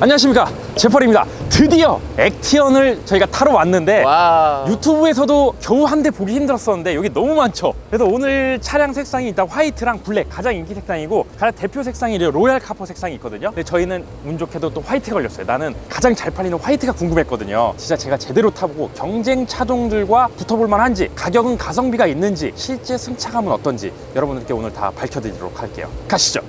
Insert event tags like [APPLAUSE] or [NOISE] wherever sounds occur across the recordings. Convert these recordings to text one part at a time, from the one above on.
안녕하십니까. 제펄입니다. 드디어 액티언을 저희가 타러 왔는데 와. 유튜브에서도 겨우 한 대 보기 힘들었었는데 여기 너무 많죠. 그래서 오늘 차량 색상이 일단 화이트랑 블랙 가장 인기 색상이고 가장 대표 색상이 로얄 카퍼 색상이 있거든요. 근데 저희는 운 좋게도 또 화이트가 걸렸어요. 나는 가장 잘 팔리는 화이트가 궁금했거든요. 진짜 제가 제대로 타보고 경쟁 차종들과 붙어볼 만한지 가격은 가성비가 있는지 실제 승차감은 어떤지 여러분들께 오늘 다 밝혀드리도록 할게요. 가시죠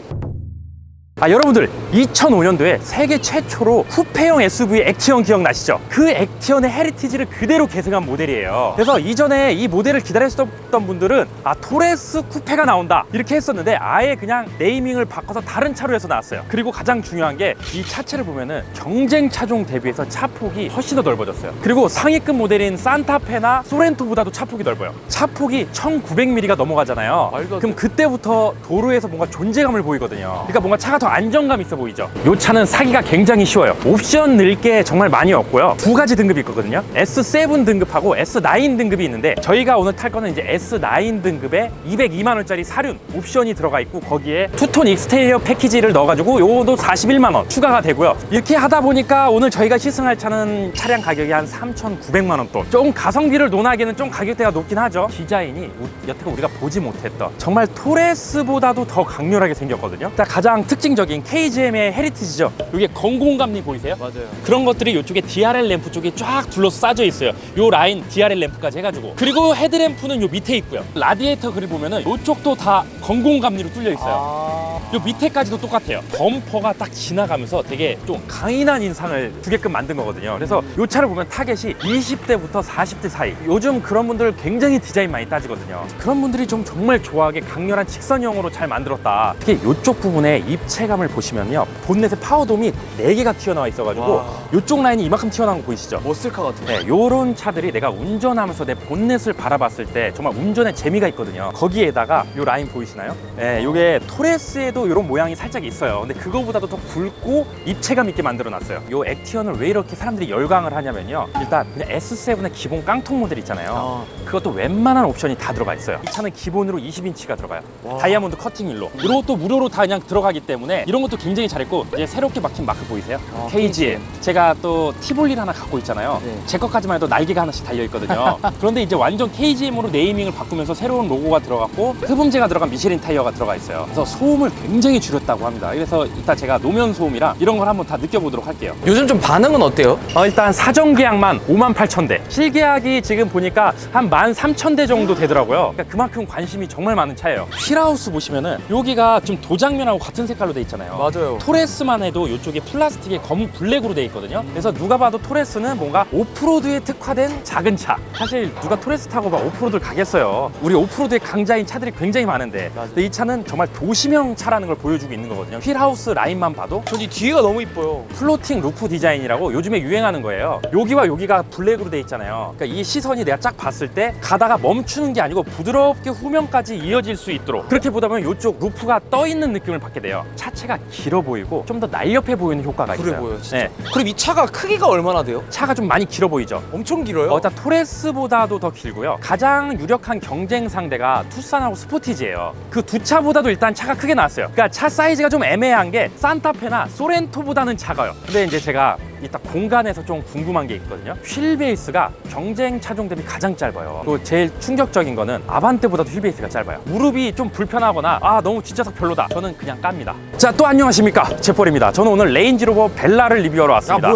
아 여러분들 2005년도에 세계 최초로 쿠페형 SUV 액티언 기억나시죠? 그 액티언의 헤리티지를 그대로 계승한 모델이에요. 그래서 이전에 이 모델을 기다렸었던 분들은 아 토레스 쿠페가 나온다 이렇게 했었는데 아예 그냥 네이밍을 바꿔서 다른 차로 해서 나왔어요. 그리고 가장 중요한 게 이 차체를 보면은 경쟁 차종 대비해서 차폭이 훨씬 더 넓어졌어요. 그리고 상위급 모델인 산타페나 소렌토보다도 차폭이 넓어요. 차폭이 1900mm가 넘어가잖아요. 안 그럼 그때부터 도로에서 뭔가 존재감을 보이거든요. 그러니까 뭔가 차가 더 안정감 있어 보이죠. 이 차는 사기가 굉장히 쉬워요. 옵션 넣을 게 정말 많이 없고요. 두 가지 등급이 있거든요. S7 등급하고 S9 등급이 있는데 저희가 오늘 탈 거는 이제 S9 등급에 202만 원짜리 사륜 옵션이 들어가 있고 거기에 투톤 익스테리어 패키지를 넣어가지고 요것도 41만 원 추가가 되고요. 이렇게 하다 보니까 오늘 저희가 시승할 차는 차량 가격이 한 3,900만 원 돈. 조금 가성비를 논하기에는 좀 가격대가 높긴 하죠. 디자인이 우- 여태껏 우리가 보지 못했던 정말 토레스보다도 더 강렬하게 생겼거든요. 자, 가장 특징 적인 KGM의 헤리티지죠. 이게 건공감리 보이세요? 맞아요. 그런 것들이 이쪽에 DRL 램프 쪽에 쫙 둘러싸져 있어요. 요 라인 DRL 램프까지 해가지고 그리고 헤드램프는 요 밑에 있고요. 라디에이터 그릴 보면은 요쪽도 다 건공감리로 뚫려 있어요. 아. 요 밑에까지도 똑같아요. 범퍼가 딱 지나가면서 되게 좀 강인한 인상을 주게끔 만든 거거든요. 그래서 요 차를 보면 타겟이 20대부터 40대 사이. 요즘 그런 분들 굉장히 디자인 많이 따지거든요. 그런 분들이 좀 정말 좋아하게 강렬한 직선형으로 잘 만들었다. 특히 요쪽 부분에 입체 감을 보시면요. 본넷에 파워돔이 4개가 튀어나와 있어가지고 와. 요쪽 라인이 이만큼 튀어나온 거 보이시죠? 머슬카 같은. 네, 요런 차들이 내가 운전하면서 내 본넷을 바라봤을 때 정말 운전에 재미가 있거든요. 거기에다가 요 라인 보이시나요? 네, 요게 토레스에도 요런 모양이 살짝 있어요. 근데 그거보다도 더 굵고 입체감 있게 만들어 놨어요. 요 액티언을 왜 이렇게 사람들이 열광을 하냐면요. 일단 그냥 S7의 기본 깡통 모델 있잖아요. 아. 그것도 웬만한 옵션이 다 들어가 있어요. 이 차는 기본으로 20인치가 들어가요. 와. 다이아몬드 커팅 휠로. 이런 것도 무료로 다 그냥 들어가기 때문에 이런 것도 굉장히 잘했고 이제 새롭게 박힌 마크 보이세요? 아, KGM. 제가 또 티볼리를 하나 갖고 있잖아요. 네. 제 것까지만 해도 날개가 하나씩 달려 있거든요. [LAUGHS] 그런데 이제 완전 KGM으로 네이밍을 바꾸면서 새로운 로고가 들어갔고 흡음재가 들어간 미쉐린 타이어가 들어가 있어요. 그래서 소음을 굉장히 줄였다고 합니다. 그래서 이따 제가 노면 소음이랑 이런 걸 한번 다 느껴보도록 할게요. 요즘 좀 반응은 어때요? 어, 일단 사전 계약만 5만 8천 대. 실계약이 지금 보니까 한 1만 3천 대 정도 되더라고요. 그러니까 그만큼 관심이 정말 많은 차예요. 휠하우스 보시면은 여기가 지금 도장면하고 같은 색깔로 돼 있잖아요. 맞아요. 토레스만 해도 이쪽에 플라스틱에 검은 블랙으로 돼 있거든요. 그래서 누가 봐도 토레스는 뭔가 오프로드에 특화된 작은 차. 사실 누가 토레스 타고 막 오프로드를 가겠어요. 우리 오프로드의 강자인 차들이 굉장히 많은데 맞아요. 근데 이 차는 정말 도시형 차라는 걸 보여주고 있는 거거든요. 휠하우스 라인만 봐도 전이 뒤에가 너무 이뻐요. 플로팅 루프 디자인이라고 요즘에 유행하는 거예요. 여기와 여기가 블랙으로 돼 있잖아요. 그러니까 이 시선이 내가 쫙 봤을 때 가다가 멈추는 게 아니고 부드럽게 후면까지 이어질 수 있도록 그렇게 보다 보면 이쪽 루프가 떠 있는 느낌을 받게 돼요. 차 체가 길어 보이고 좀 더 날렵해 보이는 효과가 그래 있어요. 보여요, 진짜. 네. 그럼 이 차가 크기가 얼마나 돼요? 차가 좀 많이 길어 보이죠. 엄청 길어요. 어, 일단 토레스보다도 더 길고요. 가장 유력한 경쟁 상대가 투싼하고 스포티지예요. 그 두 차보다도 일단 차가 크게 나왔어요. 그러니까 차 사이즈가 좀 애매한 게 산타페나 소렌토보다는 작아요. 근데 이제 제가 이따 공간에서 좀 궁금한 게 있거든요. 휠 베이스가 경쟁 차종 대비 가장 짧아요. 그리고 제일 충격적인 거는 아반떼보다도 휠 베이스가 짧아요. 무릎이 좀 불편하거나 아 너무 뒷좌석 별로다. 저는 그냥 깝니다. 자 또 안녕하십니까 제폴입니다. 저는 오늘 레인지로버 벨라를 리뷰하러 왔습니다.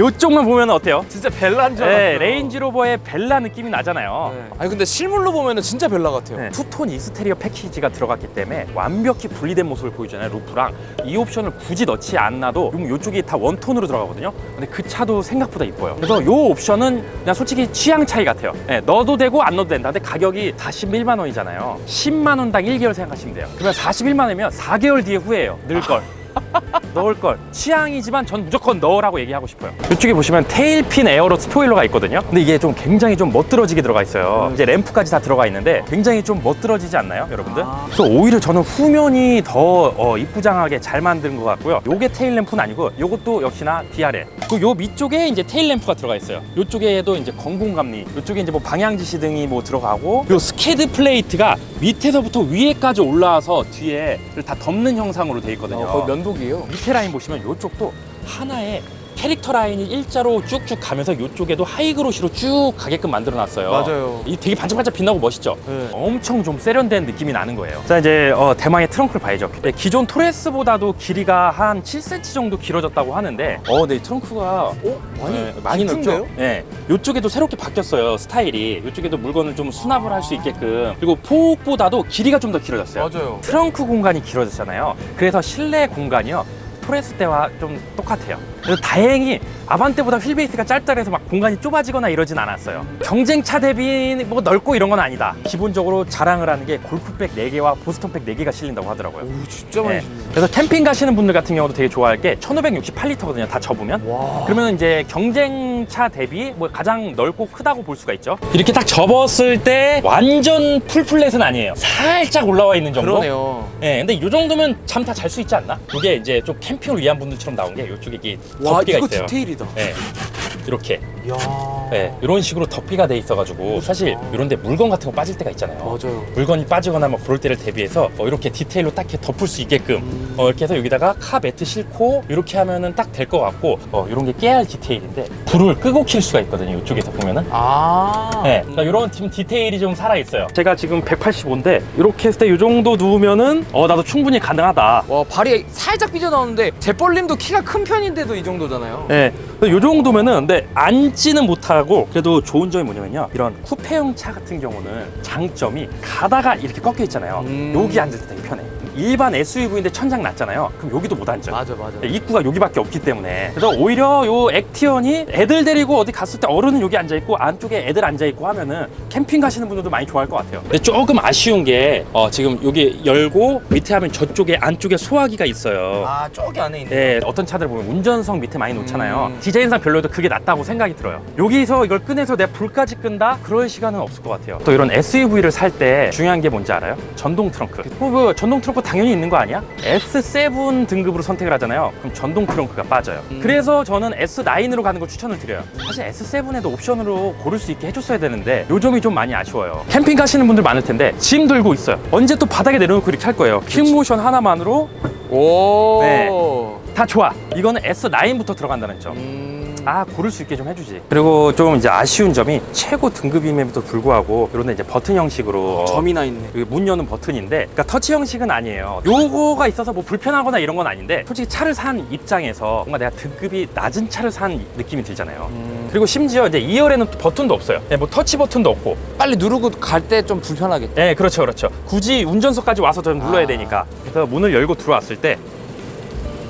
이쪽만 [LAUGHS] 보면 어때요? 진짜 벨라인 줄 네, 알았어요. 레인지로버의 벨라 느낌이 나잖아요. 네. 아니 근데 실물로 보면은 진짜 벨라 같아요. 네. 투톤 익스테리어 패키지가 들어갔기 때문에 완벽히 분리된 모습을 보여주잖아요 루프랑 이 옵션을 굳이 넣지 않아도 요- 요쪽이 다 원톤으로 들어가 거든요. 근데 그 차도 생각보다 이뻐요. 그래서 요 옵션은 그냥 솔직히 취향 차이 같아요. 네, 넣어도 되고 안 넣어도 된다. 근데 가격이 41만 원이잖아요. 10만 원당 1개월 생각하시면 돼요. 그러면 41만 원이면 4개월 뒤에 후회해요. 넣을걸 넣을 걸 취향이지만 전 무조건 넣으라고 얘기하고 싶어요. 이쪽에 보시면 테일핀 에어로 스포일러가 있거든요. 근데 이게 좀 굉장히 좀 멋들어지게 들어가 있어요. 이제 램프까지 다 들어가 있는데 굉장히 좀 멋들어지지 않나요, 여러분들? 아. 그래서 오히려 저는 후면이 더 어, 이쁘장하게 잘 만든 것 같고요. 요게 테일 램프는 아니고 요것도 역시나 DRL. 그리고 요 밑쪽에 이제 테일 램프가 들어가 있어요. 요쪽에도 이제 건공감리. 요쪽에 이제 뭐 방향 지시 등이 뭐 들어가고 요 스케드 플레이트가 밑에서부터 위에까지 올라와서 뒤에를 다 덮는 형상으로 돼 있거든요. 어, 거의 면도기예요. 밑에 라인 보시면 이쪽도 하나의 캐릭터 라인이 일자로 쭉쭉 가면서 이쪽에도 하이그로시로 쭉 가게끔 만들어 놨어요. 맞아요. 이 되게 반짝반짝 빛나고 멋있죠? 네. 엄청 좀 세련된 느낌이 나는 거예요. 자, 이제 어, 대망의 트렁크를 봐야죠. 네, 기존 토레스보다도 길이가 한 7cm 정도 길어졌다고 하는데, 어, 네, 이 트렁크가 어? 많이 네, 많이 깊은데요? 넓죠? 네. 이쪽에도 새롭게 바뀌었어요, 스타일이. 이쪽에도 물건을 좀 수납을 할 수 있게끔. 그리고 폭보다도 길이가 좀 더 길어졌어요. 맞아요. 트렁크 공간이 길어졌잖아요. 그래서 실내 공간이요. 토레스 때와 좀 똑같아요. 그래서 다행히 아반떼보다 휠베이스가 짧다 해서 막 공간이 좁아지거나 이러진 않았어요. 경쟁차 대비 뭐 넓고 이런 건 아니다. 기본적으로 자랑을 하는 게 골프백 4개와 보스턴백 4개가 실린다고 하더라고요. 오 진짜 많이 네. 실리네. 그래서 캠핑 가시는 분들 같은 경우도 되게 좋아할 게 1568리터거든요. 다 접으면. 와. 그러면 이제 경쟁차 대비 뭐 가장 넓고 크다고 볼 수가 있죠. 이렇게 딱 접었을 때 완전 풀플랫은 아니에요. 살짝 올라와 있는 정도. 그러네요. 예, 근데 이 정도면 잠다잘 수 있지 않나? 이게 이제 좀 캠핑을 위한 분들처럼 나온 게 이쪽에 이게 와 이거 있어요. 디테일이다. 예, 이렇게. 이야. 예, 이런 식으로 덮개가 돼 있어가지고 사실 이런데 물건 같은 거 빠질 때가 있잖아요. 맞아요. 물건이 빠지거나 뭐 그럴 때를 대비해서 어, 이렇게 디테일로 딱 이렇게 덮을 수 있게끔 어, 이렇게 해서 여기다가 카 매트 싣고 이렇게 하면은 딱 될 것 같고 어, 이런 게 깨알 디테일인데 불을 끄고 킬 수가 있거든요. 이쪽에서 보면은. 아. 네, 그러니까 이런 지금 디테일이 좀 살아 있어요. 제가 지금 185인데 이렇게 했을 때 이 정도 누우면은 어 나도 충분히 가능하다. 와 발이 살짝 삐져나오는데 재벌님도 키가 큰 편인데도 이 정도잖아요. 네, 이 정도면은 근데 앉지는 못하고 그래도 좋은 점이 뭐냐면요. 이런 쿠페형 차 같은 경우는 장점이 가다가 이렇게 꺾여 있잖아요. 음. 여기 앉을 때 되게 편해. 일반 SUV인데 천장 낮잖아요. 그럼 여기도 못 앉아. 맞아 맞아. 입구가 여기밖에 없기 때문에 그래서 오히려 요 액티언이 애들 데리고 어디 갔을 때 어른은 여기 앉아 있고 안쪽에 애들 앉아 있고 하면은 캠핑 가시는 분들도 많이 좋아할 것 같아요. 근데 조금 아쉬운 게 어, 지금 여기 열고 밑에 하면 저쪽에 안쪽에 소화기가 있어요. 아 저기 안에 있네. 네, 어떤 차들 보면 운전석 밑에 많이 놓잖아요. 음. 디자인상 별로여도 그게 낫다고 생각이 들어요. 여기서 이걸 꺼내서 내가 불까지 끈다? 그럴 시간은 없을 것 같아요. 또 이런 SUV를 살 때 중요한 게 뭔지 알아요? 전동 트렁크. 뭐, 뭐 전동 트렁크 당연히 있는 거 아니야? S7 등급으로 선택을 하잖아요. 그럼 전동 트렁크가 빠져요. 음. 그래서 저는 S9으로 가는 걸 추천을 드려요. 사실 S7에도 옵션으로 고를 수 있게 해줬어야 되는데 요 점이 좀 많이 아쉬워요. 캠핑 가시는 분들 많을 텐데 짐 들고 있어요. 언제 또 바닥에 내려놓고 이렇게 할 거예요. 킥모션 하나만으로 오. 네. 다 좋아. 이거는 S9부터 들어간다는 점. 음. 아 고를 수 있게 좀 해주지. 그리고 좀 이제 아쉬운 점이 최고 등급임에도 불구하고 이런 데 이제 버튼 형식으로 점이나 있네. 여기 문 여는 버튼인데 그러니까 터치 형식은 아니에요. 요거가 있어서 뭐 불편하거나 이런 건 아닌데 솔직히 차를 산 입장에서 뭔가 내가 등급이 낮은 차를 산 느낌이 들잖아요. 음. 그리고 심지어 이제 2열에는 버튼도 없어요. 네, 뭐 터치 버튼도 없고. 빨리 누르고 갈 때 좀 불편하겠다. 네, 그렇죠, 그렇죠. 굳이 운전석까지 와서 좀 눌러야 아. 되니까. 그래서 문을 열고 들어왔을 때.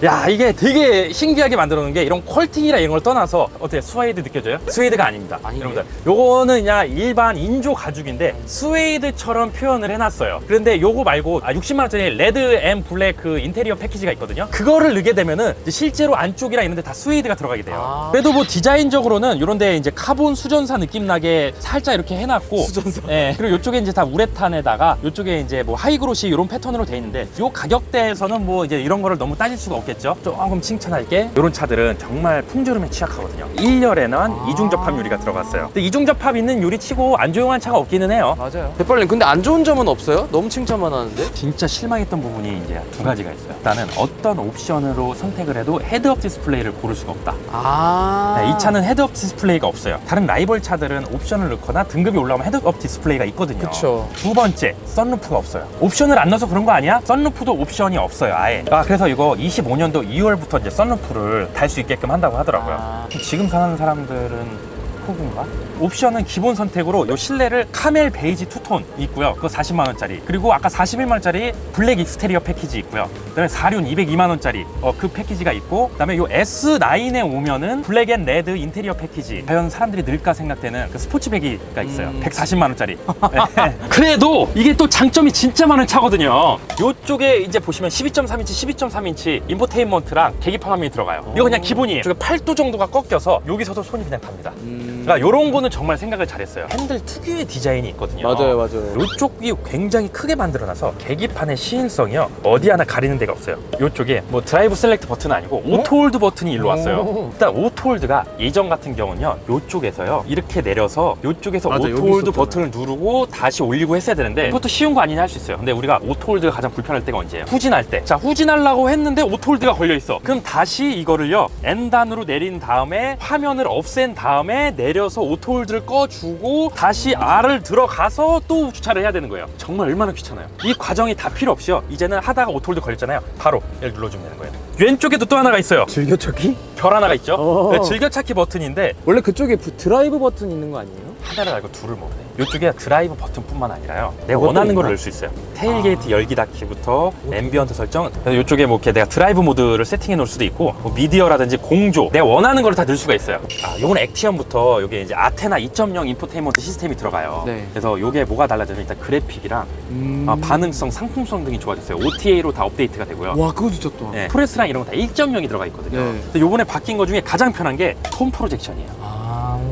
야 이게 되게 신기하게 만들어 놓은 게 이런 퀄팅이라 이런 걸 떠나서 어때요 스웨이드 느껴져요? 스웨이드가 아닙니다 아니에요? 여러분들 요거는 그냥 일반 인조 가죽인데 스웨이드처럼 표현을 해놨어요 그런데 요거 말고 아, 60만원짜리 레드 앤 블랙 그 인테리어 패키지가 있거든요 그거를 넣게 되면은 실제로 안쪽이랑 이런 데 다 스웨이드가 들어가게 돼요 아. 그래도 뭐 디자인적으로는 이런 데 이제 카본 수전사 느낌 나게 살짝 이렇게 해놨고 수전사. 예, 그리고 이쪽에 이제 다 우레탄에다가 이쪽에 이제 뭐 하이그로시 이런 패턴으로 돼 있는데 요 가격대에서는 뭐 이제 이런 거를 너무 따질 수가 없겠 죠. 조금 칭찬할게. 이런 차들은 정말 풍조름에 취약하거든요. 1열에는 아. 이중 접합 유리가 들어갔어요. 근데 이중 접합 있는 유리 치고 안 조용한 차가 없기는 해요. 맞아요. 재벌님 근데 안 좋은 점은 없어요? 너무 칭찬만 하는데. 진짜 실망했던 부분이 이제 두 가지가 있어요. 일단은 어떤 옵션으로 선택을 해도 헤드업 디스플레이를 고를 수가 없다. 아. 네, 이 차는 헤드업 디스플레이가 없어요. 다른 라이벌 차들은 옵션을 넣거나 등급이 올라오면 헤드업 디스플레이가 있거든요. 그쵸. 두 번째, 썬루프가 없어요. 옵션을 안 넣어서 그런 거 아니야? 썬루프도 옵션이 없어요, 아예. 아, 그래서 이거 25년 도 2월부터 이제 썬루프를 달 수 있게끔 한다고 하더라고요. 아. 지금 사는 사람들은 호구인가? 옵션은 기본 선택으로 요 실내를 카멜 베이지 투톤 있고요. 그거 40만 원짜리. 그리고 아까 41만 원짜리 블랙 익스테리어 패키지 있고요. 그다음에 사륜 202만 원짜리 어, 그 패키지가 있고 그다음에 요 S9에 오면은 블랙 앤 레드 인테리어 패키지. 과연 사람들이 늘까 생각되는 그 스포츠백이가 있어요. 음. 140만 원짜리. [LAUGHS] 네. 그래도 이게 또 장점이 진짜 많은 차거든요. 요쪽에 이제 보시면 12.3인치, 12.3인치 인포테인먼트랑 계기판 화면이 들어가요. 이거 그냥 기본이에요. 저게 8도 정도가 꺾여서 여기서도 손이 그냥 답니다. 음. 그러니까 이런 거는 정말 생각을 잘했어요. 핸들 특유의 디자인이 있거든요. 맞아요. 이쪽이 굉장히 크게 만들어놔서 계기판의 시인성이요 어디 하나 가리는 데가 없어요. 이쪽에 뭐 드라이브 셀렉트 버튼은 아니고 오토홀드 버튼이 일로 왔어요. 오. 일단 오토홀드가 예전 같은 경우는요 이쪽에서요 이렇게 내려서 이쪽에서 맞아, 여기 오토홀드 있었잖아요. 버튼을 누르고 다시 올리고 했어야 되는데 그것도 쉬운 거 아니냐 할 수 있어요. 근데 우리가 오토홀드가 가장 불편할 때가 언제예요? 후진할 때. 자 후진하려고 했는데 오토홀드가 걸려 있어. 그럼 다시 이거를요 N단으로 내린 다음에 화면을 없앤 다음에 내 려서 오토홀드를 꺼주고 다시 R을 들어가서 또 주차를 해야 되는 거예요. 정말 얼마나 귀찮아요. 이 과정이 다 필요 없이요. 이제는 하다가 오토홀드 걸렸잖아요. 바로 얘를 눌러주면 되는 거예요. 왼쪽에도 또 하나가 있어요. 즐겨찾기? 별 하나가 있죠. 어. 네, 즐겨찾기 버튼인데 원래 그쪽에 부- 드라이브 버튼 있는 거 아니에요? 하나를 알고 둘을 먹네. 이쪽에 드라이브 버튼뿐만 아니라요. 내가 그것도 원하는 걸? 넣을 수 있어요. 테일게이트 열기 닫기부터 앰비언트 설정. 그래서 이쪽에 뭐 이렇게 내가 드라이브 모드를 세팅해 놓을 수도 있고 뭐 미디어라든지 공조 내가 원하는 걸 다 넣을 수가 있어요. 아, 요건 액티언부터 요게 이제 아테나 2.0 인포테인먼트 시스템이 들어가요. 네. 그래서 요게 뭐가 달라져요? 일단 그래픽이랑 음... 아, 반응성, 상품성 등이 좋아졌어요. OTA로 다 업데이트가 되고요. 와 그거 진짜 또. 네, 프레스랑 이런 거 다 1.0이 들어가 있거든요. 네. 근데 요번에 바뀐 거 중에 가장 편한 게홈 프로젝션이에요.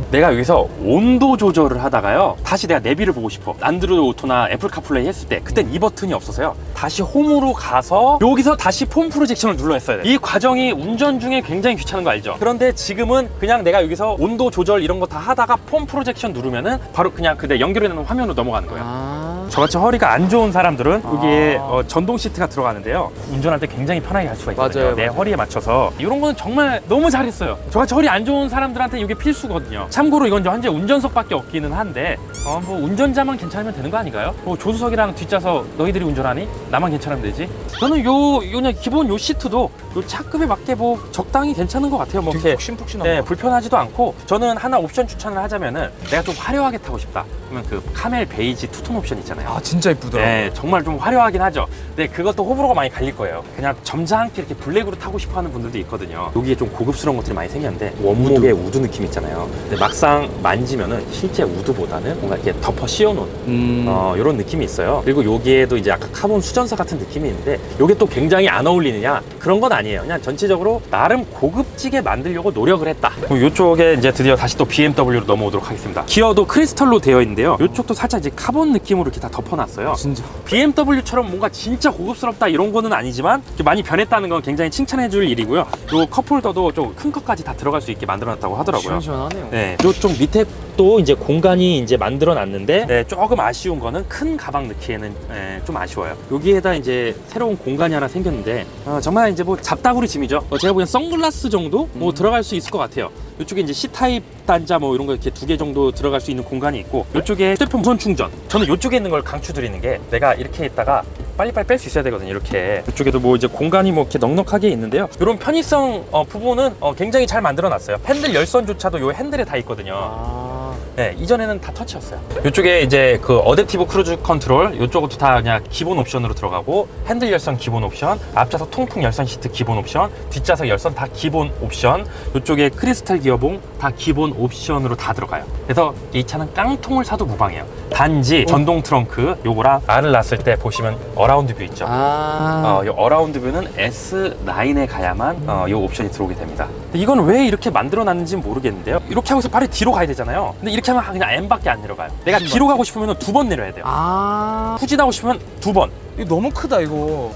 아. 내가 여기서 온도 조절을 하다가요 다시 내가 내비를 보고 싶어 안드로이드 오토나 애플 카플레이 했을 때 그땐 이 버튼이 없어서요 다시 홈으로 가서 여기서 다시 폼 프로젝션을 눌러 했어야 돼이 과정이 운전 중에 굉장히 귀찮은 거 알죠 그런데 지금은 그냥 내가 여기서 온도 조절 이런 거 다 하다가 폼 프로젝션 누르면은 바로 그냥 그대 연결해 놓은 화면으로 넘어가는 거예요 아. 저같이 허리가 안 좋은 사람들은 여기에 아. 어, 전동 시트가 들어가는데요. 운전할 때 굉장히 편하게 할 수가 있거든요. 맞아요, 내 맞아요. 허리에 맞춰서 이런 거는 정말 너무 잘했어요. 저같이 허리 안 좋은 사람들한테 이게 필수거든요. 참고로 이건 이제 현재 운전석밖에 없기는 한데 어, 뭐 운전자만 괜찮으면 되는 거 아닌가요? 뭐 조수석이랑 뒷좌석 너희들이 운전하니 나만 괜찮으면 되지. 저는 요, 요 그냥 기본 요 시트도 요 차급에 맞게 뭐 적당히 괜찮은 것 같아요. 뭐 이렇게 푹신푹신한 네, 거. 불편하지도 않고 저는 하나 옵션 추천을 하자면은 내가 좀 화려하게 타고 싶다. 그러면 그 카멜 베이지 투톤 옵션 있잖아요. 아 진짜 이쁘더라고. 네, 정말 좀 화려하긴 하죠. 근데 그것도 호불호가 많이 갈릴 거예요. 그냥 점잖게 이렇게 블랙으로 타고 싶어 하는 분들도 있거든요. 여기에 좀 고급스러운 것들이 많이 생겼는데 원목의 우드 느낌 있잖아요. 근데 막상 만지면은 실제 우드보다는 뭔가 이렇게 덮어 씌워놓은 음. 어, 이런 느낌이 있어요. 그리고 여기에도 이제 아까 카본 수전사 같은 느낌이 있는데 이게 또 굉장히 안 어울리느냐 그런 건 아니에요. 그냥 전체적으로 나름 고급지게 만들려고 노력을 했다. 이쪽에 이제 드디어 다시 또 BMW로 넘어오도록 하겠습니다. 기어도 크리스털로 되어 있는데요. 이쪽도 살짝 이제 카본 느낌으로 이렇게 다 덮어놨어요. 진짜. BMW처럼 뭔가 진짜 고급스럽다 이런 거는 아니지만 많이 변했다는 건 굉장히 칭찬해줄 일이고요. 요 컵홀더도 좀 큰 컵까지 다 들어갈 수 있게 만들어놨다고 하더라고요. 시원시원하네요. 네, 요쪽 밑에 또 이제 공간이 이제 만들어놨는데 네, 조금 아쉬운 거는 큰 가방 넣기에는 네, 좀 아쉬워요. 여기에다 이제 새로운 공간이 하나 생겼는데 어, 정말 이제 뭐 잡다구리 짐이죠. 어, 제가 보기엔 선글라스 정도 뭐 들어갈 수 있을 것 같아요. 이쪽에 이제 C 타입 단자 뭐 이런 거 이렇게 두 개 정도 들어갈 수 있는 공간이 있고 이쪽에 휴대폰 무선 충전. 저는 이쪽에 있는 걸 강추드리는 게 내가 이렇게 있다가 빨리빨리 뺄 수 있어야 되거든요. 이렇게 이쪽에도 뭐 이제 공간이 뭐 이렇게 넉넉하게 있는데요. 이런 편의성 어, 부분은 어, 굉장히 잘 만들어 놨어요. 핸들 열선조차도 요 핸들에 다 있거든요. 아. 네, 이전에는 다 터치였어요. 이쪽에 이제 그 어댑티브 크루즈 컨트롤, 이쪽도 다 그냥 기본 옵션으로 들어가고 핸들 열선 기본 옵션, 앞좌석 통풍 열선 시트 기본 옵션, 뒷좌석 열선 다 기본 옵션, 이쪽에 크리스탈 기어봉 다 기본 옵션으로 다 들어가요. 그래서 이 차는 깡통을 사도 무방해요. 단지 전동 트렁크 요거랑 R을 놨을 때 보시면 어라운드 뷰 있죠. 아. 어, 이 어라운드 뷰는 S9에 가야만 어, 이 옵션이 들어오게 됩니다. 근데 이건 왜 이렇게 만들어놨는지 모르겠는데요. 이렇게 하고서 발이 뒤로 가야 되잖아요. 근데 이렇게 하면 그냥 M밖에 안 내려가요. 내가 뒤로 가고 싶으면 두 번 내려야 돼요. 아. 후진하고 싶으면 두 번. 이거 너무 크다 이거.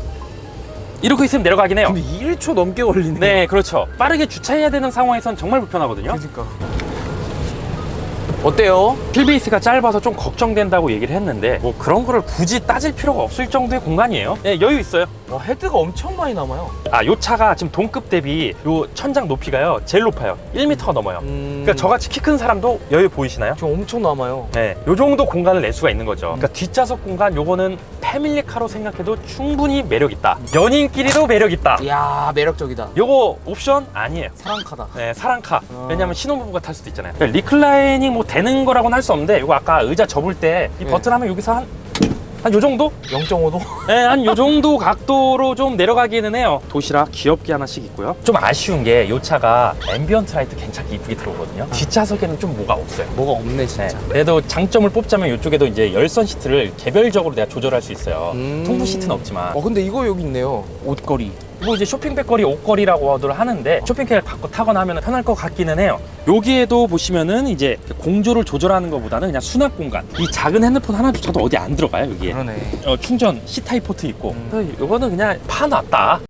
이렇게 있으면 내려가긴 해요. 근데 1초 넘게 걸리네. 네, 그렇죠. 빠르게 주차해야 되는 상황에선 정말 불편하거든요. 그러니까. 어때요? 휠베이스가 짧아서 좀 걱정된다고 얘기를 했는데 뭐 그런 거를 굳이 따질 필요가 없을 정도의 공간이에요. 네, 여유 있어요. 와 헤드가 엄청 많이 남아요. 아, 요 차가 지금 동급 대비 요 천장 높이가요. 제일 높아요. 1m가 넘어요. 음. 그러니까 저같이 키 큰 사람도 여유 보이시나요? 지금 엄청 남아요. 네, 요 정도 공간을 낼 수가 있는 거죠. 그러니까 뒷좌석 공간 요거는 패밀리카로 생각해도 충분히 매력 있다. 연인끼리도 매력 있다. 이야 매력적이다. 요거 옵션 아니에요. 사랑카다. 네, 사랑카. 어. 왜냐면 신혼부부가 탈 수도 있잖아요. 그러니까 리클라이닝 뭐 되는 거라고는 할 수 없는데 요거 아까 의자 접을 때이 네. 버튼 하면 여기서 한 한 요 정도? 0.5도? 네, 한 요 정도 각도로 좀 내려가기는 해요. 도시락 귀엽게 하나씩 있고요. 좀 아쉬운 게 요 차가 앰비언트 라이트 괜찮게 이쁘게 들어오거든요. 뒷좌석에는 좀 뭐가 없어요. 뭐가 없네 네. 진짜. 그래도 장점을 뽑자면 이쪽에도 이제 열선 시트를 개별적으로 내가 조절할 수 있어요. 음. 통부 시트는 없지만. 어 근데 이거 여기 있네요. 옷걸이. 뭐 이제 쇼핑 백거리 옷걸이라고들 하는데 쇼핑백을 갖고 타거나 하면 편할 것 같기는 해요. 여기에도 보시면은 이제 공조를 조절하는 것보다는 그냥 수납 공간. 이 작은 핸드폰 하나조차도 어디 안 들어가요 여기에. 그러네. 어, 충전 C 타입 포트 있고. 음. 그래서 이거는 그냥 파놨다.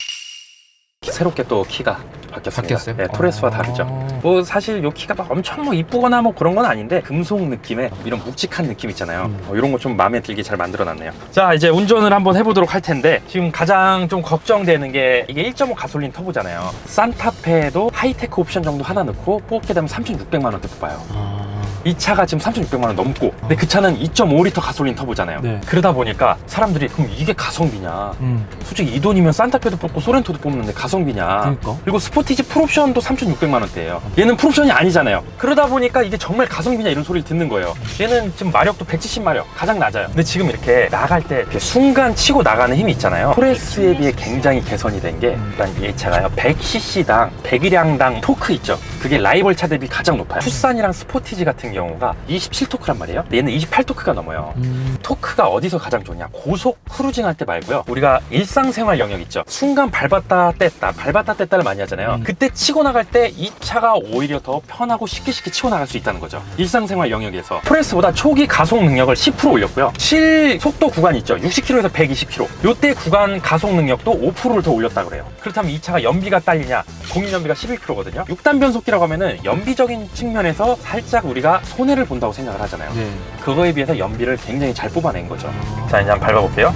새롭게 또 키가 바뀌었습니다. 바뀌었어요? 네, 토레스와 아. 다르죠. 뭐 사실 요 키가 막 엄청 뭐 이쁘거나 뭐 그런 건 아닌데 금속 느낌의 이런 묵직한 느낌 있잖아요. 음. 어, 이런 거 좀 마음에 들게 잘 만들어놨네요. 자 이제 운전을 한번 해보도록 할 텐데 지금 가장 좀 걱정되는 게 이게 1.5 가솔린 터보잖아요. 산타페에도 하이테크 옵션 정도 하나 넣고 뽑게 되면 3,600만 원대 뽑아요. 이 차가 지금 3,600만 원 넘고 근데 그 차는 2.5리터 가솔린 터보잖아요. 네. 그러다 보니까 사람들이 그럼 이게 가성비냐? 음. 솔직히 이 돈이면 산타페도 뽑고 소렌토도 뽑는데 가성비냐? 그러니까. 그리고 스포티지 풀옵션도 3,600만 원대예요. 얘는 풀옵션이 아니잖아요. 그러다 보니까 이게 정말 가성비냐 이런 소리를 듣는 거예요. 얘는 지금 마력도 170마력 가장 낮아요. 근데 지금 이렇게 나갈 때 이렇게 순간 치고 나가는 힘이 있잖아요. 토레스에 비해 굉장히 개선이 된 게 일단 이 차가요 100cc당 100일량당 토크 있죠. 그게 라이벌 차 대비 가장 높아요. 투싼이랑 스포티지 같은 경우가 27토크란 말이에요. 얘는 28토크가 넘어요. 음. 토크가 어디서 가장 좋냐? 고속 크루징 할 때 말고요. 우리가 일상생활 영역 있죠. 순간 밟았다 뗐다, 밟았다 뗐다를 많이 하잖아요. 음. 그때 치고 나갈 때 이 차가 오히려 더 편하고 쉽게 쉽게 치고 나갈 수 있다는 거죠. 일상생활 영역에서 프레스보다 초기 가속 능력을 10% 올렸고요. 실 속도 구간 있죠. 60km에서 120km. 요때 구간 가속 능력도 5%를 더 올렸다 그래요. 그렇다면 이 차가 연비가 딸리냐? 공인 연비가 11km거든요. 6단 변속기라고 하면은 연비적인 측면에서 살짝 우리가 손해를 본다고 생각을 하잖아요. 네. 그거에 비해서 연비를 굉장히 잘 뽑아낸 거죠. 자, 이제 한번 밟아볼게요.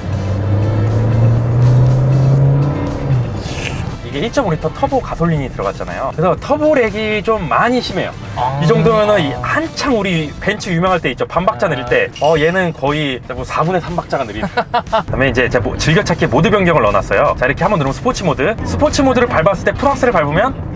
이게 1.5L 터보 가솔린이 들어갔잖아요. 그래서 터보렉이 좀 많이 심해요. 아. 이 정도면은 이 한창 우리 벤츠 유명할 때 있죠. 반박자 느릴 때. 어, 얘는 거의 뭐 4분의 3박자가 느린. [LAUGHS] 그다음에 이제 제가 뭐 즐겨찾기 모드 변경을 넣어놨어요. 자, 이렇게 한번 누르면 스포츠 모드. 스포츠 모드를 밟았을 때 풀악셀을 밟으면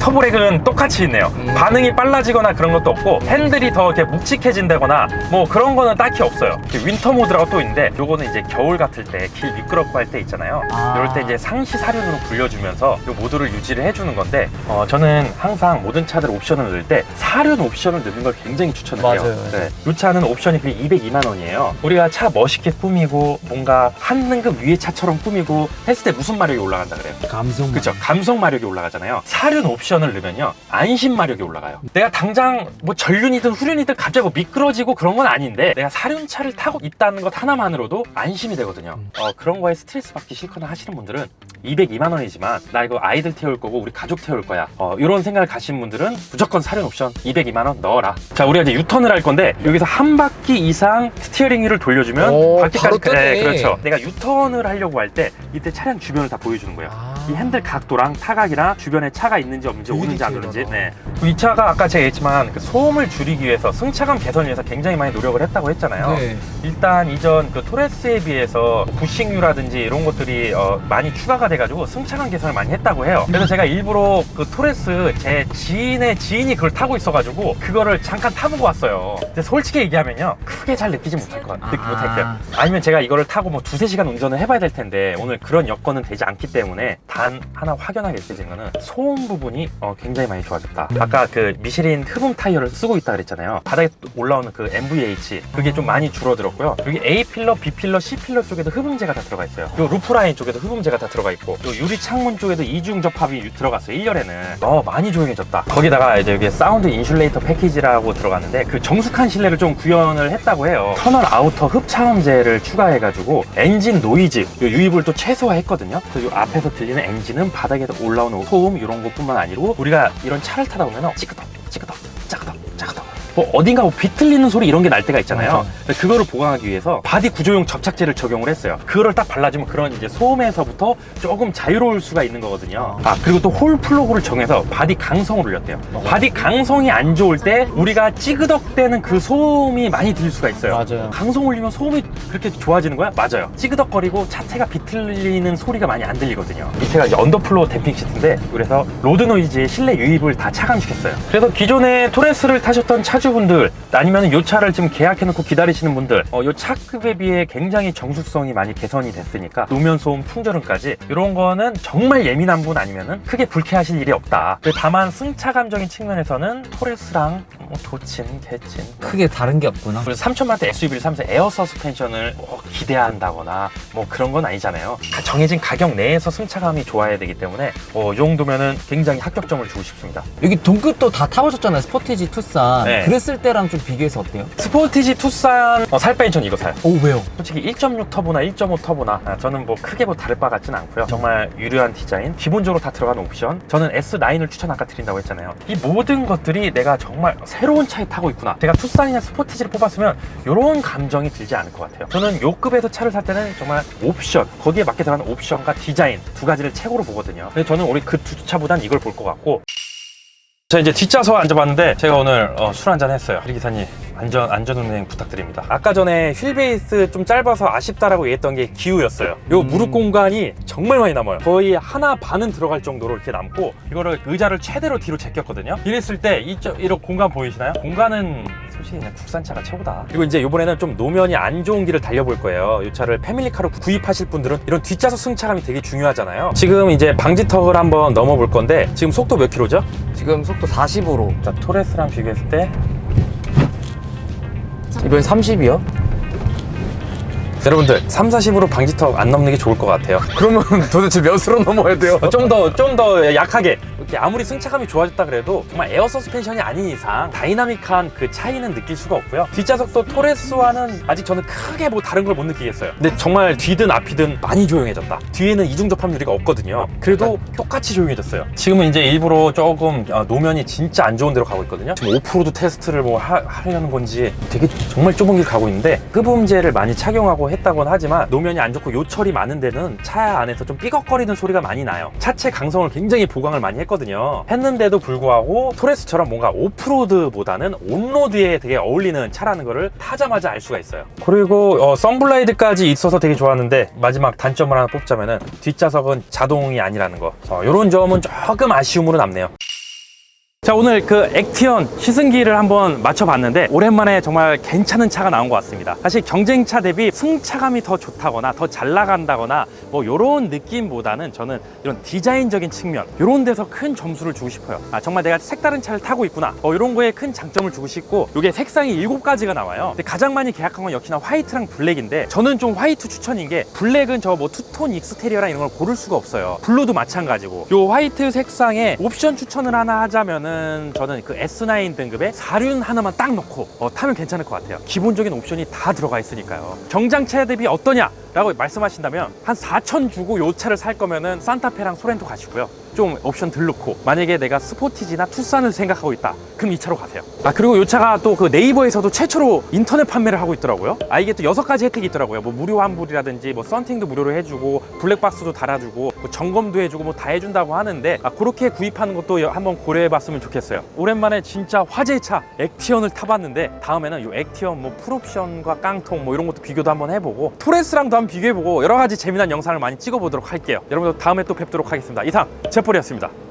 터보렉은 똑같이 있네요. 음. 반응이 빨라지거나 그런 것도 없고 핸들이 더 이렇게 묵직해진다거나 뭐 그런 거는 딱히 없어요. 윈터 모드라고 또 있는데 요거는 이제 겨울 같을 때 길 미끄럽고 할 때 있잖아요. 아. 이럴 때 이제 상시 사륜으로 굴려주면서 요 모드를 유지를 해주는 건데 어, 저는 항상 모든 차들 옵션을 넣을 때 사륜 옵션을 넣는 걸 굉장히 추천을 해요. 맞아요, 맞아요. 네. 이 차는 옵션이 그게 202만 원이에요. 우리가 차 멋있게 꾸미고 뭔가 한 등급 위의 차처럼 꾸미고 했을 때 무슨 마력이 올라간다 그래요? 감성. 그죠 감성 마력이 올라가잖아요 사륜 옵션 을 넣으면요 안심 마력이 올라가요. 내가 당장 뭐 전륜이든 후륜이든 갑자기 뭐 미끄러지고 그런 건 아닌데 내가 사륜차를 타고 있다는 것 하나만으로도 안심이 되거든요. 어, 그런 거에 스트레스 받기 싫거나 하시는 분들은 202만 원이지만 나 이거 아이들 태울 거고 우리 가족 태울 거야. 어, 이런 생각을 가신 분들은 무조건 사륜 옵션 202만 원 넣어라. 자 우리가 이제 유턴을 할 건데 여기서 한 바퀴 이상 스티어링 휠을 돌려주면 오, 바퀴까지 뜨네. 네, 그렇죠. 내가 유턴을 하려고 할 때 이때 차량 주변을 다 보여주는 거예요. 아. 이 핸들 각도랑 타각이랑 주변에 차가 있는지 없는지 되게 오는지 안 오는지 디테일하다. 네. 이 차가 아까 제가 얘기했지만 그 소음을 줄이기 위해서 승차감 개선을 위해서 굉장히 많이 노력을 했다고 했잖아요 네. 일단 이전 그 토레스에 비해서 부싱류라든지 이런 것들이 어, 많이 추가가 돼가지고 승차감 개선을 많이 했다고 해요 그래서 제가 일부러 그 토레스 제 지인의 지인이 그걸 타고 있어가지고 그거를 잠깐 타보고 왔어요 근데 솔직히 얘기하면요 크게 잘 느끼지 못할 것 같, 느끼 아. 못했어요 아니면 제가 이거를 타고 뭐 두세 시간 운전을 해봐야 될 텐데 오늘 그런 여건은 되지 않기 때문에 단 하나 확연하게 느껴진 거는 소음 부분이 어, 굉장히 많이 좋아졌다. 아까 그 미쉐린 흡음 타이어를 쓰고 있다 그랬잖아요. 바닥에 올라오는 그 MVH 그게 좀 많이 줄어들었고요. 여기 A 필러, B 필러, C 필러 쪽에도 흡음재가 다 들어가 있어요. 요 루프 라인 쪽에도 흡음재가 다 들어가 있고 요 유리 창문 쪽에도 이중 접합이 들어갔어요. 1열에는 어 많이 조용해졌다. 거기다가 이제 여기 사운드 인슐레이터 패키지라고 들어갔는데 그 정숙한 실내를 좀 구현을 했다고 해요. 터널 아우터 흡차음재를 추가해가지고 엔진 노이즈 요 유입을 또 최소화했거든요. 그래서 요 앞에서 들리는 엔진은 바닥에서 올라오는 소음 이런 것뿐만 아니고 우리가 이런 차를 타다 보면 찌끄덕 찌끄덕 뭐 어딘가 뭐 비틀리는 소리 이런 게 날 때가 있잖아요. 근데 그거를 보강하기 위해서 바디 구조용 접착제를 적용을 했어요. 그거를 딱 발라주면 그런 이제 소음에서부터 조금 자유로울 수가 있는 거거든요. 아 그리고 또 홀 플러그를 정해서 바디 강성을 올렸대요. 바디 강성이 안 좋을 때 우리가 찌그덕대는 그 소음이 많이 들릴 수가 있어요. 맞아요. 강성 올리면 소음이 그렇게 좋아지는 거야? 맞아요. 찌그덕거리고 차체가 비틀리는 소리가 많이 안 들리거든요. 밑에가 이제 언더플로어 댐핑 시트인데 그래서 로드 노이즈의 실내 유입을 다 차감시켰어요. 그래서 기존에 토레스를 타셨던 차주 차주분들 아니면 요 차를 지금 계약해놓고 기다리시는 분들 어, 요 차급에 비해 굉장히 정숙성이 많이 개선이 됐으니까 노면 소음 풍절음까지 이런 거는 정말 예민한 분 아니면은 크게 불쾌하실 일이 없다. 다만 승차 감정인 측면에서는 토레스랑 뭐 도친, 개친 크게 다른 게 없구나. 그래서 3천만대 SUV를 사면서 에어 서스펜션을 뭐 기대한다거나 뭐 그런 건 아니잖아요. 가- 정해진 가격 내에서 승차감이 좋아야 되기 때문에 어, 이 정도면은 굉장히 합격점을 주고 싶습니다. 여기 동급도 다 타보셨잖아요. 스포티지 투싼. 네. 그랬을 때랑 좀 비교해서 어때요? 스포티지 투싼 어, 살 빼니 전 이거 사요. 오 왜요? 솔직히 1.6 터보나 1.5 터보나 아, 저는 뭐 크게 뭐 다를 바 같지는 않고요. 정말 유려한 디자인, 기본적으로 다 들어가는 옵션. 저는 S9을 추천 아까 드린다고 했잖아요. 이 모든 것들이 내가 정말 새로운 차에 타고 있구나. 제가 투싼이나 스포티지를 뽑았으면 이런 감정이 들지 않을 것 같아요. 저는 요 급에서 차를 살 때는 정말 옵션, 거기에 맞게 들어가는 옵션과 디자인 두 가지를 최고로 보거든요. 근데 저는 우리 그 두 차보단 이걸 볼 것 같고 자 이제 뒷좌석 앉아봤는데 제가 오늘 어, 술 한잔 했어요. 우리 기사님 안전 안전 운행 부탁드립니다. 아까 전에 휠 베이스 좀 짧아서 아쉽다라고 얘기했던 게 기우였어요. 요 음. 무릎 공간이 정말 많이 남아요. 거의 하나 반은 들어갈 정도로 이렇게 남고 이거를 의자를 최대로 뒤로 제꼈거든요. 이랬을 때 이쪽 이런 공간 보이시나요? 공간은 솔직히 그냥 국산차가 최고다. 그리고 이제 이번에는 좀 노면이 안 좋은 길을 달려볼 거예요. 이 차를 패밀리카로 구입하실 분들은 이런 뒷좌석 승차감이 되게 중요하잖아요. 지금 이제 방지턱을 한번 넘어볼 건데 지금 속도 몇 킬로죠? 지금 속도 40으로. 자, 토레스랑 비교했을 때 이번엔 30이요? 여러분들 3, 40으로 방지턱 안 넘는 게 좋을 것 같아요. 그러면 도대체 몇으로 넘어야 돼요? 좀 더 좀 더 약하게 아무리 승차감이 좋아졌다 그래도 정말 에어 서스펜션이 아닌 이상 다이나믹한 그 차이는 느낄 수가 없고요. 뒷좌석도 토레스와는 아직 저는 크게 뭐 다른 걸 못 느끼겠어요. 근데 정말 뒤든 앞이든 많이 조용해졌다. 뒤에는 이중 접합유리가 없거든요. 그래도 똑같이 조용해졌어요. 지금은 이제 일부러 조금 어, 노면이 진짜 안 좋은 데로 가고 있거든요. 지금 오프로드 테스트를 뭐 하, 하려는 건지 되게 정말 좁은 길 가고 있는데 흡음재를 많이 착용하고 했다고는 하지만 노면이 안 좋고 요철이 많은 데는 차 안에서 좀 삐걱거리는 소리가 많이 나요. 차체 강성을 굉장히 보강을 많이 했거든요. 했는데도 불구하고 토레스처럼 뭔가 오프로드보다는 온로드에 되게 어울리는 차라는 거를 타자마자 알 수가 있어요. 그리고 어, 썬블라이드까지 있어서 되게 좋았는데 마지막 단점을 하나 뽑자면은 뒷좌석은 자동이 아니라는 거. 어, 이런 점은 조금 아쉬움으로 남네요. 자 오늘 그 액티언 시승기를 한번 맞춰봤는데 오랜만에 정말 괜찮은 차가 나온 것 같습니다. 사실 경쟁차 대비 승차감이 더 좋다거나 더 잘 나간다거나 뭐 이런 느낌보다는 저는 이런 디자인적인 측면 이런 데서 큰 점수를 주고 싶어요. 아 정말 내가 색다른 차를 타고 있구나. 어, 이런 거에 큰 장점을 주고 싶고 이게 색상이 일곱 가지가 나와요. 근데 가장 많이 계약한 건 역시나 화이트랑 블랙인데 저는 좀 화이트 추천인 게 블랙은 저 뭐 투톤 익스테리어랑 이런 걸 고를 수가 없어요. 블루도 마찬가지고 요 화이트 색상에 옵션 추천을 하나 하자면은 저는 그 S9 등급의 사륜 하나만 딱 넣고 어, 타면 괜찮을 것 같아요. 기본적인 옵션이 다 들어가 있으니까요. 정장차 대비 어떠냐 라고 말씀하신다면 한 4천 주고 요 차를 살 거면은 산타페랑 소렌토 가시고요 좀 옵션 들 넣고 만약에 내가 스포티지나 투싼을 생각하고 있다 그럼 이 차로 가세요. 아 그리고 이 차가 또 그 네이버에서도 최초로 인터넷 판매를 하고 있더라고요. 아 이게 또 여섯 가지 혜택이 있더라고요. 뭐 무료 환불이라든지 뭐 썬팅도 무료로 해주고 블랙박스도 달아주고 뭐 점검도 해주고 뭐 다 해준다고 하는데 아 그렇게 구입하는 것도 여- 한번 고려해 봤으면 좋겠어요. 오랜만에 진짜 화제의 차 액티언을 타봤는데 다음에는 이 액티언 뭐 풀옵션과 깡통 뭐 이런 것도 비교도 한번 해보고 토레스랑도 한번 비교해보고 여러 가지 재미난 영상을 많이 찍어보도록 할게요. 여러분들 다음에 또 뵙도록 하겠습니다. 이상 제폴이었습니다